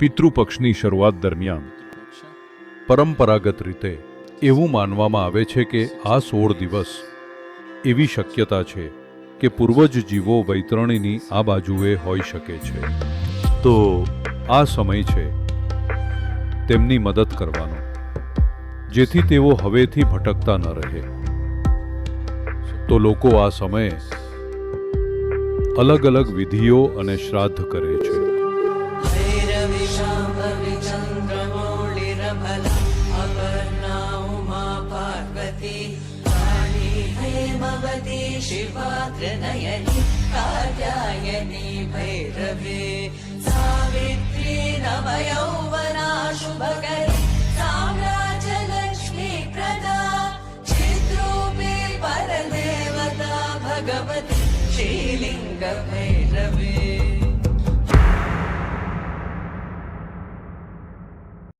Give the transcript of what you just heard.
પિતૃપક્ષની શરૂઆત દરમિયાન. પરંપરાગત રીતે એવું માનવામાં આવે છે કે આ સોળ દિવસ એવી શક્યતા છે કે પૂર્વજ જીવો વૈતરણીની આ બાજુએ હોઈ શકે છે. તો આ સમય છે તેમની મદદ કરવાનો, જેથી તેઓ હવેથી ભટકતા ન રહે. તો લોકો આ સમયે અલગ અલગ વિધિઓ અને શ્રાદ્ધ કરે છે. पद्मावती शिवात्रिनयनि कात्यायनि भैरवे सावित्री नवयौवना शुभकरि साम्राजलक्ष्मी प्रदा चिद्रूपे परदेवता भगवति श्रीलिङ्गभैरवे